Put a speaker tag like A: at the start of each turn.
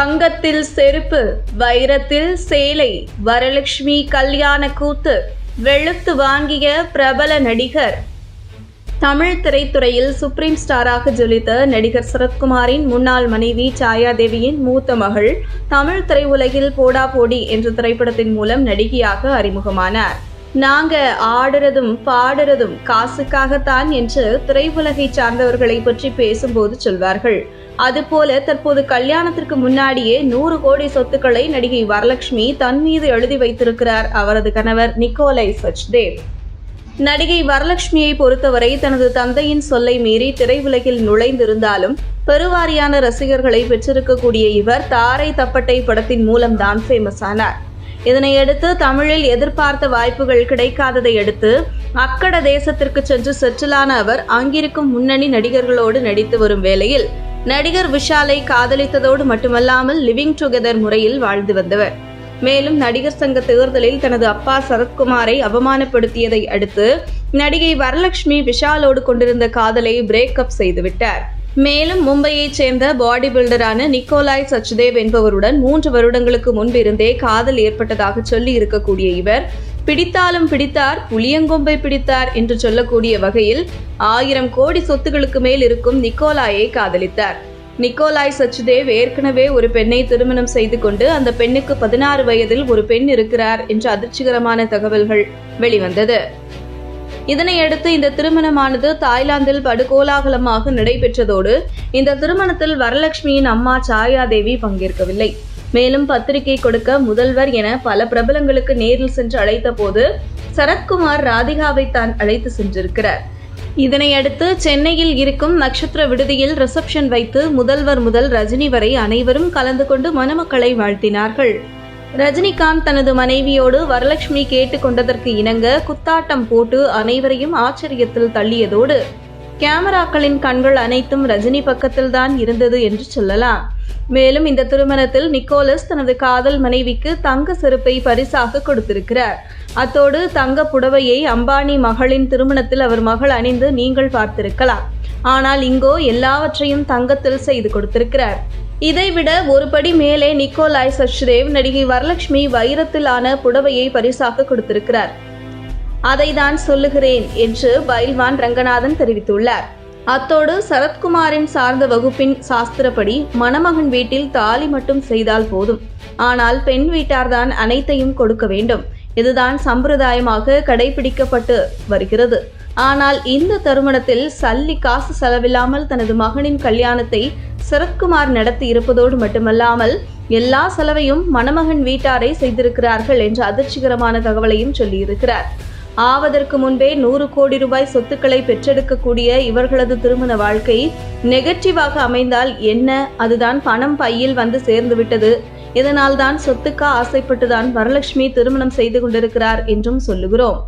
A: தங்கத்தில் செருப்பு வைரத்தில் சேலை வரலட்சுமி கல்யாண கூத்து வெளுத்து வாங்கிய பிரபல நடிகர். தமிழ் திரைத்துறையில் சுப்ரீம் ஸ்டாராக ஜொலித்த நடிகர் சரத்குமாரின் முன்னாள் மனைவி சாயாதேவியின் மூத்த மகள் தமிழ் திரையுலகில் போடா போடி என்ற திரைப்படத்தின் மூலம் நடிகையாக அறிமுகமானார். நாங்க ஆடுறதும் பாடுறதும் காசுக்காகத்தான் என்று திரையுலகை சார்ந்தவர்களை பற்றி பேசும்போது சொல்வார்கள். அதுபோல தற்போது கல்யாணத்திற்கு முன்னாடியே நூறு கோடி சொத்துக்களை நடிகை வரலட்சுமி தன் மீது எழுதி வைத்திருக்கிறார் அவரது கணவர் நிக்கோலை சச்தேவ். நடிகை வரலட்சுமியை பொறுத்தவரை தனது தந்தையின் சொல்லை மீறி திரையுலகில் நுழைந்திருந்தாலும் பெருவாரியான ரசிகர்களை பெற்றிருக்கக்கூடிய இவர் தாரை தப்பட்டை படத்தின் மூலம்தான் ஃபேமஸ் ஆனார். இதனையடுத்து தமிழில் எதிர்பார்த்த வாய்ப்புகள் கிடைக்காததை அடுத்து அக்கட தேசத்திற்கு சென்று செட்டிலான அவர் அங்கிருக்கும் முன்னணி நடிகர்களோடு நடித்து வரும் வேளையில் நடிகர் விஷாலை காதலித்ததோடு மட்டுமல்லாமல் லிவிங் டுகெதர் முறையில் வாழ்ந்து வந்தவர். மேலும் நடிகர் சங்க தேர்தலில் தனது அப்பா சரத்குமாரை அவமானப்படுத்தியதை அடுத்து நடிகை வரலட்சுமி விஷாலோடு கொண்டிருந்த காதலை பிரேக்கப் செய்துவிட்டார் மேலும் மும்பையைச் சேர்ந்த பாடி பில்டரான நிக்கோலாய் சச்தேவ் என்பவருடன் மூன்று வருடங்களுக்கு முன்பிருந்தே காதல் ஏற்பட்டதாக சொல்லி இருக்கக்கூடிய இவர் பிடித்தாலும் பிடித்தார் புளியங்கொம்பை பிடித்தார் என்று சொல்லக்கூடிய வகையில் ஆயிரம் கோடி சொத்துகளுக்கு மேல் இருக்கும் நிக்கோலாயை காதலித்தார். நிக்கோலாய் சச்தேவ் ஏற்கனவே ஒரு பெண்ணை திருமணம் செய்து கொண்டு அந்த பெண்ணுக்கு பதினாறு வயதில் ஒரு பெண் இருக்கிறார் என்ற அதிர்ச்சிகரமான தகவல்கள் வெளிவந்தது. இதனையடுத்து இந்த திருமணமானது தாய்லாந்தில் படுகோலாகலமாக நடைபெற்றதோடு இந்த திருமணத்தில் வரலட்சுமியின் அம்மா சாயாதேவி பங்கேற்கவில்லை. மேலும் பத்திரிகை கொடுக்க முதல்வர் என பல பிரபலங்களுக்கு நேரில் சென்று அழைத்த போது சரத்குமார் ராதிகாவை தான் அழைத்து சென்றிருக்கிறார். இதனையடுத்து சென்னையில் இருக்கும் நட்சத்திர விடுதியில் ரிசப்ஷன் வைத்து முதல்வர் முதல் ரஜினி வரை அனைவரும் கலந்து கொண்டு மணமக்களை வாழ்த்தினார்கள். ரஜினிகாந்த் தனது மனைவியோடு வரலட்சுமி கேட்டுக்கொண்டதற்கு இணங்க குத்தாட்டம் போட்டு அனைவரையும் ஆச்சரியத்தில் தள்ளியதோடு கேமராக்களின் கண்கள் அனைத்தும் ரஜினி பக்கத்தில் தான் இருந்தது என்று சொல்லலாம். மேலும் இந்த திருமணத்தில் நிக்கோலஸ் தனது காதல் மனைவிக்கு தங்க செருப்பை பரிசாக கொடுத்திருக்கிறார். அத்தோடு தங்க புடவையை அம்பானி மகளின் திருமணத்தில் அவர் மகள் அணிந்து நீங்கள் பார்த்திருக்கலாம். ஆனால் இங்கோ எல்லாவற்றையும் தங்கத்தில் செய்து கொடுத்திருக்கிறார். இதைவிட ஒருபடி மேலே நிக்கோலாய் சச்தேவ் நடிகை வரலட்சுமி வைரத்திலான புடவையை பரிசாக கொடுத்திருக்கிறார். அதை தான் சொல்லுகிறேன் என்று பைல்வான் ரங்கநாதன் தெரிவித்துள்ளார். அத்தோடு சரத்குமாரின் சார்ந்த வகுப்பின் சாஸ்திரப்படி மணமகன் வீட்டில் தாலி மட்டும் செய்தால் போதும். ஆனால் பெண் வீட்டார்தான் அனைத்தையும் கொடுக்க வேண்டும். இதுதான் சம்பிரதாயமாக கடைபிடிக்கப்பட்டு வருகிறது. ஆனால் இந்த தருமணத்தில் சல்லி காசு செலவில்லாமல் தனது மகனின் கல்யாணத்தை சரத்குமார் நடத்தி இருப்பதோடு மட்டுமல்லாமல் எல்லா செலவையும் மணமகன் வீட்டாரை செய்திருக்கிறார்கள் என்ற அதிர்ச்சிகரமான தகவலையும் சொல்லியிருக்கிறார். ஆவதற்கு முன்பே நூறு கோடி ரூபாய் சொத்துக்களை பெற்றெடுக்கக்கூடிய இவர்களது திருமண வாழ்க்கை நெகட்டிவாக அமைந்தால் என்ன? அதுதான் பணம் பையில் வந்து சேர்ந்து விட்டது இதனால்தான் சொத்துக்கா ஆசைப்பட்டுதான் வரலட்சுமி திருமணம் செய்து கொண்டிருக்கிறார் என்றும் சொல்லுகிறோம்.